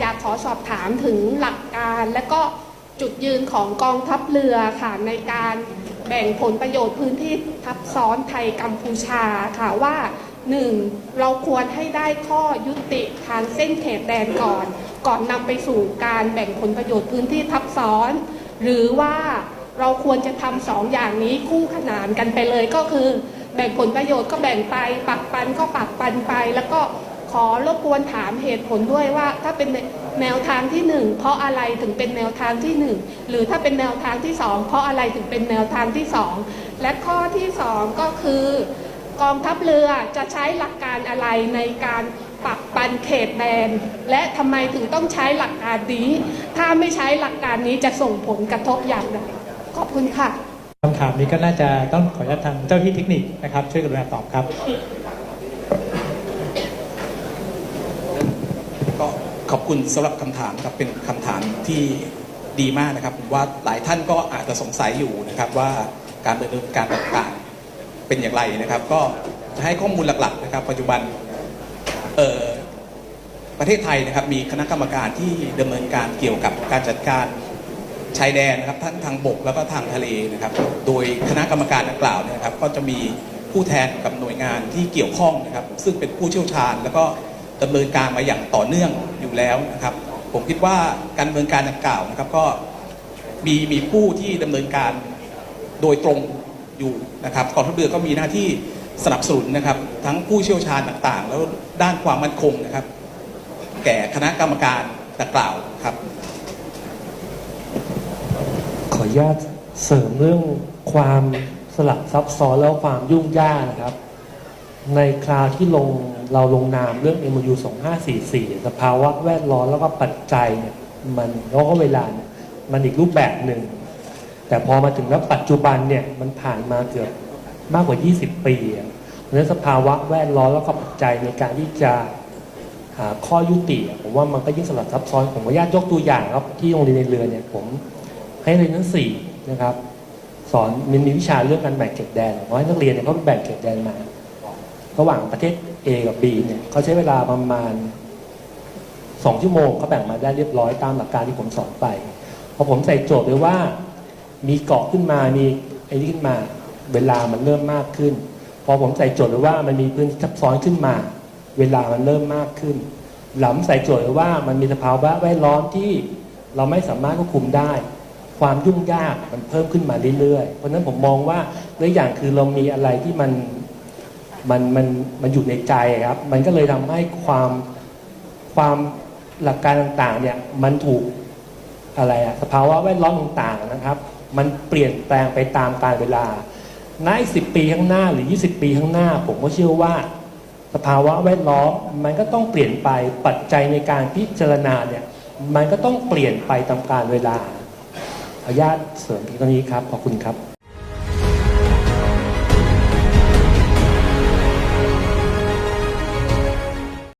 อยากขอสอบถามถึงหลักการและก็จุดยืนของกองทัพเรือค่ะในการแบ่งผลประโยชน์พื้นที่ทับซ้อนไทยกัมพูชาค่ะว่าหนึ่งเราควรให้ได้ข้อยุติทางเส้นเขตแดนก่อน ก่อนนำไปสู่การแบ่งผลประโยชน์พื้นที่ทับซ้อน หรือว่าเราควรจะทำสองอย่างนี้คู่ขนานกันไปเลยก็คือ แบ่งผลประโยชน์ก็แบ่งไปปักปันก็ปักปันไป แล้วก็ ขอรบกวนถามเหตุผลด้วยว่า ถ้าเป็นแนวทางที่หนึ่งเพราะอะไรถึงเป็นแนวทางที่หนึ่งหรือถ้าเป็นแนวทางที่สองเพราะอะไรถึงเป็นแนวทางที่สองและข้อที่สองก็คือกองทัพเรือจะใช้หลักการอะไรในการปักปันเขตแดน และทำไมถึงต้องใช้หลักการนี้ ถ้าไม่ใช้หลักการนี้จะส่งผลกระทบอย่างไรขอบคุณค่ะคำถามนี้ก็น่าจะต้องขออนุญาตทางเจ้าที่เทคนิคนะครับ ช่วยกรุณาตอบครับ ก็ ขอบคุณสำหรับคำถามครับเป็นคำถามที่ดีมากนะครับผมว่าหลายท่านก็อาจจะสงสัยอยู่นะครับว่าการดำเนินการต่างๆเป็นอย่างไรนะครับ ก็จะให้ข้อมูลหลักๆนะครับ ปัจจุบันประเทศไทยนะครับมีคณะกรรมการที่ดำเนินการเกี่ยวกับการจัดการชายแดนนะครับทั้งทางบกแล้วก็ทางทะเลนะครับ โดยคณะกรรมการดังกล่าวนะครับ ก็จะมีผู้แทนกับหน่วยงานที่เกี่ยวข้องนะครับ ซึ่งเป็นผู้เชี่ยวชาญแล้วก็ ดำเนินการมาอย่างต่อเนื่องอยู่แล้วนะครับ ผมคิดว่าการดำเนินการดังกล่าวนะครับก็มีมีผู้ที่ดำเนินการโดยตรงอยู่นะครับกองทัพเรือก็มีหน้าที่สนับสนุนนะครับ ทั้งผู้เชี่ยวชาญต่างๆ แล้วด้านความมั่นคงนะครับ แก่คณะกรรมการดังกล่าวครับ ขออนุญาตเสริมเรื่องความสลับซับซ้อนแล้วความยุ่งยากนะครับ ในคราวที่ลงเราลงนามเรื่อง MOU 2544 สภาวะแวดล้อมแล้วก็ปัจจัยเนี่ยมันแล้วก็เวลาเนี่ยมันอีกรูปแบบหนึ่ง แต่พอมาถึงแล้วปัจจุบันเนี่ยมันผ่านมาเกือบมากกว่า 20 ปีเพราะฉะนั้นสภาวะแวดล้อมแล้วก็ปัจจัยในการที่จะหาข้อยุติ ผมว่ามันก็ยิ่งสลับซับซ้อนผมขออนุญาตยกตัวอย่างครับที่โรงเรียนในเรือเนี่ยผมให้เรียนทั้งสี่นะครับ สอนมันมีวิชาเรื่องการแบ่งเขตแดนเพราะให้นักเรียนเนี่ยเขาแบ่งเขตแดนมา ระหว่างประเทศ A กับ B เนี่ยเขาใช้เวลาประมาณสองชั่วโมงเขาแบ่งมาได้เรียบร้อยตามหลักการที่ผมสอนไปพอผมใส่โจทย์ไว้ว่า มีเกาะขึ้นมามีไอ้นี่ขึ้นมาเวลามันเริ่มมากขึ้น พอผมใส่โจทย์ไว้ว่ามันมีพื้นที่ซับซ้อนขึ้นมา เวลามันเริ่มมากขึ้น หลังใส่โจทย์ไว้ว่ามันมีสภาวะแวดล้อมที่เราไม่สามารถควบคุมได้ ความยุ่งยากมันเพิ่มขึ้นมาเรื่อยๆ เพราะฉะนั้นผมมองว่าเรื่องอย่างคือเรามีอะไรที่มัน มันมันมันอยู่ในใจครับ มันก็เลยทำให้ความความหลักการต่างๆเนี่ยมันถูกอะไรอะสภาวะแวดล้อมต่างๆนะครับ มันเปลี่ยนแปลงไปตามกาลเวลาในสิบปีข้างหน้าหรือ 20 ปีข้างหน้า ผมก็เชื่อว่า สภาวะแวดล้อมมันก็ต้องเปลี่ยนไปปัจจัยในการพิจารณาเนี่ยมันก็ต้องเปลี่ยนไปตามกาลเวลาอนุญาตเสริมเพียงนี้ครับขอบคุณครับ